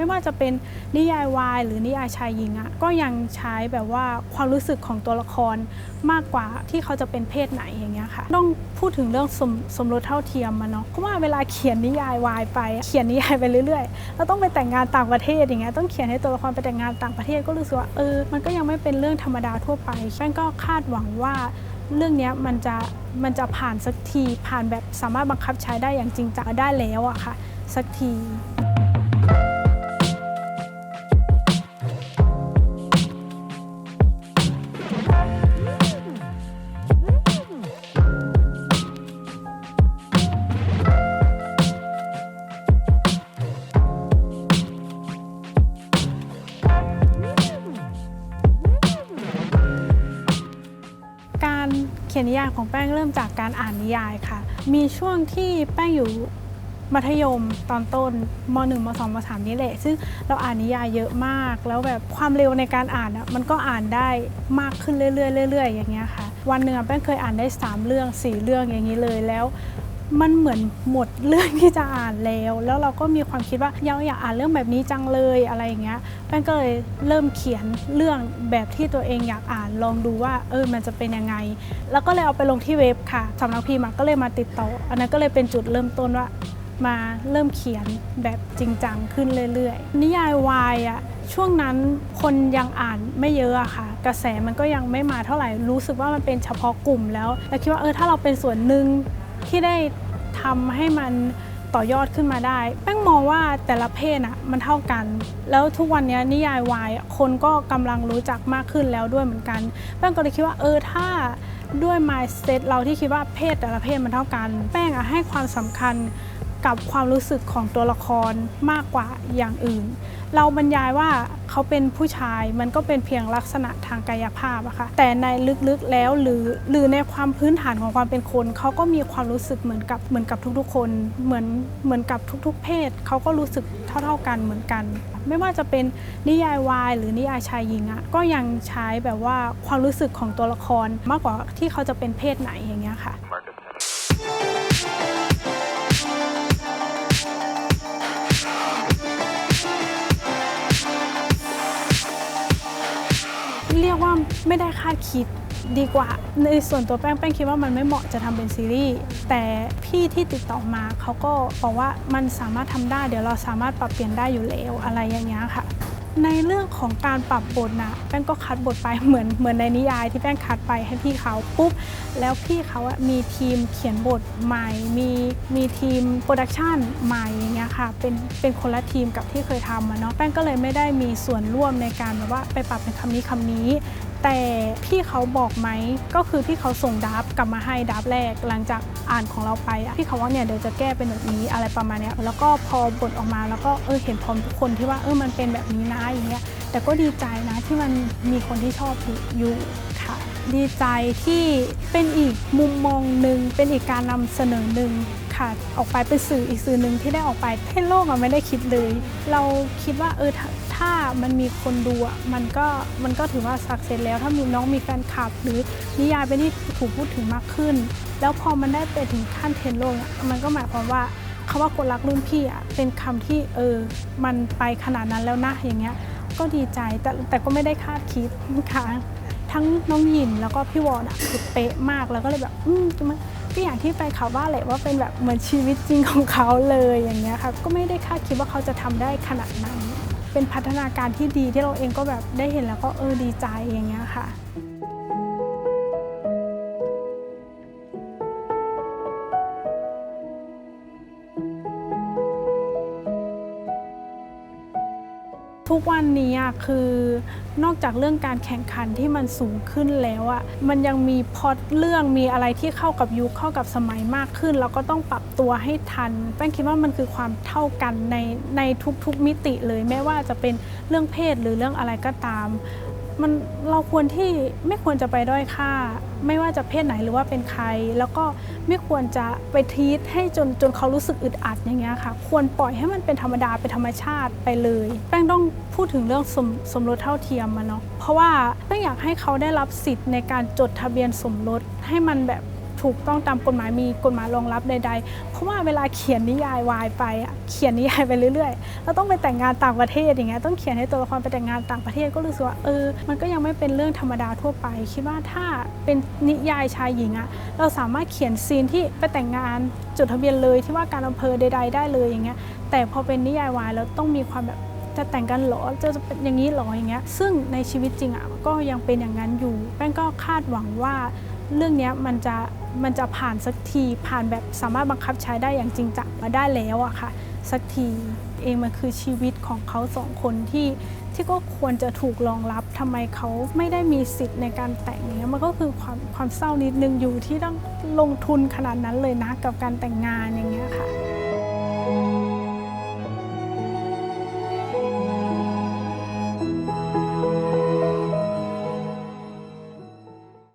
ไม่ว่าจะเป็นนิยายวายหรือนิยายชายหญิงอะก็ยังใช้แบบว่าความรู้สึกของตัวละครมากกว่าที่เขาจะเป็นเพศไหนอย่างเงี้ยค่ะ ต้องพูดถึงเรื่องสมสมรสเท่าเทียมมาเนาะเพราะว่าเวลาเขียนนิยายวายไป เขียนนิยายไปเรื่อยๆเราต้องไปแต่งงานต่างประเทศอย่างเงี้ยต้องเขียนให้ตัวละครไปแต่งงานต่างประเทศก็รู้สึกว่าเออมันก็ยังไม่เป็นเรื่องธรรมดาทั่วไปแป้งก็คาดหวังว่าเรื่องนี้มันจะมันจะผ่านสักทีผ่านแบบสามารถบังคับใช้ได้อย่างจริงจังได้แล้วอะค่ะ สักที ยนนิยายของแป้งเริ่มจากการอ่านนิยายค่ะ มีช่วงที่แป้งอยู่มัธยมตอนต้นม .1 ม .2 ม .3 นี่แหละ ซึ่งเราอ่านนิยายเยอะมาก แล้วแบบความเร็วในการอ่านอะมันก็อ่านได้มากขึ้นเรื่อยๆเรื่อยๆอย่างเงี้ยค่ะ วันหนึ่งแป้งเคยอ่านได้ 3 เรื่อง 4 เรื่องอย่างนี้เลยแล้ว มันเหมือนหมดเรื่องที่จะอ่านแล้ว แล้วเราก็มีความคิดว่าเราอยากอ่านเรื่องแบบนี้จังเลยอะไรอย่างเงี้ยแป้งก็เลยเริ่มเขียนเรื่องแบบที่ตัวเองอยากอ่านลองดูว่าเออมันจะเป็นยังไง แล้วก็เลยเอาไปลงที่เว็บค่ะสำนักพิมพ์ก็เลยมาติดต่อ อันนั้นก็เลยเป็นจุดเริ่มต้นว่ามาเริ่มเขียนแบบจริงจังขึ้นเรื่อยๆ นิยายวายอะช่วงนั้นคนยังอ่านไม่เยอะอะค่ะ กระแสมันก็ยังไม่มาเท่าไหร่รู้สึกว่ามันเป็นเฉพาะกลุ่มแล้วแล้วคิดว่าเออถ้าเราเป็นส่วนหนึ่ง ที่ได้ทำให้มันต่อยอดขึ้นมาได้ แป้งมองว่าแต่ละเพศอะมันเท่ากัน แล้วทุกวันนี้นิยายวายคนก็กำลังรู้จักมากขึ้นแล้วด้วยเหมือนกัน แป้งก็เลยคิดว่าเออถ้าด้วย mindset เราที่คิดว่าเพศแต่ละเพศมันเท่ากัน แป้งอะให้ความสำคัญกับความรู้สึกของตัวละครมากกว่าอย่างอื่น เราบรรยายว่าเขาเป็นผู้ชายมันก็เป็นเพียงลักษณะทางกายภาพอะค่ะแต่ในลึกๆแล้วหรือหรือในความพื้นฐานของความเป็นคนเขาก็มีความรู้สึกเหมือนกับเหมือนกับทุกๆ คน เหมือนเหมือนกับทุก ๆ เพศเขาก็รู้สึกเท่า ๆกันเหมือนกัน ไม่ว่าจะเป็นนิยายวายหรือนิยายชายหญิงอะก็ยังใช้แบบว่าความรู้สึกของตัวละครมากกว่าที่เขาจะเป็นเพศไหนอย่างเงี้ยค่ะ เรียกว่าไม่ได้คาดคิดดีกว่า ในส่วนตัวแป้งแป้งคิดว่ามันไม่เหมาะจะทำเป็นซีรีส์แต่พี่ที่ติดต่อมาเขาก็บอกว่ามันสามารถทำได้ เดี๋ยวเราสามารถปรับเปลี่ยนได้อยู่แล้วอะไรอย่างเงี้ยค่ะ ในเรื่องของการปรับบทนะแป้งก็คัดบทไปเหมือนเหมือนในนิยายที่แป้งคัดไปให้พี่เขาปุ๊บแล้วพี่เขาอะมีทีมเขียนบทใหม่มีมีทีมโปรดักชันใหม่อย่างเงี้ยค่ะเป็นเป็นคนละทีมกับที่เคยทำอะเนาะแป้งก็เลยไม่ได้มีส่วนร่วมในการแบบว่าไปปรับเป็นคำนี้คำนี้ แต่พี่เขาบอกไหมก็คือพี่เขาส่งดับกลับมาให้ดับแรก หลังจากอ่านของเราไปอะพี่เขาว่าเนี่ยเดี๋ยวจะแก้เป็นแบบนี้อะไรประมาณนี้แล้วก็พอบทออกมาแล้วก็เออเห็นพร้อมทุกคนที่ว่าเออมันเป็นแบบนี้นะอย่างเงี้ยแต่ก็ดีใจนะที่มันมีคนที่ชอบอยู่ค่ะ ดีใจที่เป็นอีกมุมมองหนึ่งเป็นอีกการนำเสนอหนึ่งค่ะออกไปเป็นสื่ออีกสื่อหนึ่งที่ได้ออกไปให้โลกอะไม่ได้คิดเลย เราคิดว่าเออ ถ้ามันมีคนดูอะมันก็มันก็ถือว่าสักเซสแล้ว ถ้ามีน้องมีแฟนคลับ หรือนิยายเป็นที่ถูกพูดถึงมากขึ้น แล้วพอมันได้ไปถึงขั้นเทรนโลกอะมันก็หมายความว่าคำว่าคนรักรุ่นพี่อะเป็นคำที่เออมันไปขนาดนั้นแล้วนะอย่างเงี้ยก็ดีใจแต่แต่ก็ไม่ได้คาดคิดค่ะทั้งน้องหยินแล้วก็พี่วอนอะคือเป๊ะมากแล้วก็เลยแบบอืมมันก็อย่างที่ไปเขาว่าแหละว่าเป็นแบบเหมือนชีวิตจริงของเขาเลยอย่างเงี้ยค่ะก็ไม่ได้คาดคิดว่าเขาจะทำได้ขนาดนั้น เป็นพัฒนาการที่ดีที่เราเองก็แบบได้เห็นแล้วก็เออดีใจอย่างเงี้ยค่ะ ทุกวันนี้คือนอกจากเรื่องการแข่งขันที่มันสูงขึ้นแล้วอะมันยังมีพอดเรื่องมีอะไรที่เข้ากับยุคเข้ากับสมัยมากขึ้นแล้วก็ต้องปรับตัวให้ทันแป้งคิดว่ามันคือความเท่ากันในในทุกๆมิติเลยแม้ว่าจะเป็นเรื่องเพศหรือเรื่องอะไรก็ตาม มันเราควรที่ไม่ควรจะไปด้อยค่า ไม่ว่าจะเพศไหนหรือว่าเป็นใคร แล้วก็ไม่ควรจะไปทีทให้จนจนเขารู้สึกอึดอัดอย่างเงี้ยค่ะ ควรปล่อยให้มันเป็นธรรมดาเป็นธรรมชาติไปเลย แป้งต้องพูดถึงเรื่องสมสมรสเท่าเทียมมาเนาะเพราะว่าแป้งอยากให้เขาได้รับสิทธิ์ในการจดทะเบียนสมรสให้มันแบบ ถูกต้องตามกฎหมายมีกฎหมายรองรับใด ๆ เพราะว่าเวลาเขียนนิยายวายไปเขียนนิยายไปเรื่อยๆแล้วต้องไปแต่งงานต่างประเทศอย่างเงี้ยต้องเขียนให้ตัวละครไปแต่งงานต่างประเทศก็รู้สึกว่าเออมันก็ยังไม่เป็นเรื่องธรรมดาทั่วไป คิดว่าถ้าเป็นนิยายชายหญิงอะเราสามารถเขียนซีนที่ไปแต่งงานจดทะเบียนเลยที่ว่าการอำเภอใด ๆ ได้เลยอย่างเงี้ยแต่พอเป็นนิยายวายแล้วต้องมีความแบบจะแต่งกันหรอจะจะเป็นอย่างนี้หรออย่างเงี้ยซึ่งในชีวิตจริงอะก็ยังเป็นอย่างนั้นอยู่แป้งก็คาดหวังว่า เรื่องนี้มันจะมันจะผ่านสักทีผ่านแบบสามารถบังคับใช้ได้อย่างจริงจังมาได้แล้วอะค่ะ สักทีเองมันคือชีวิตของเขาสองคนที่ที่ก็ควรจะถูกรองรับทำไมเขาไม่ได้มีสิทธิ์ในการแต่งอย่างเงี้ยมันก็คือความความเศร้านิดนึงอยู่ที่ต้องลงทุนขนาดนั้นเลยนะกับการแต่งงานอย่างเงี้ยค่ะ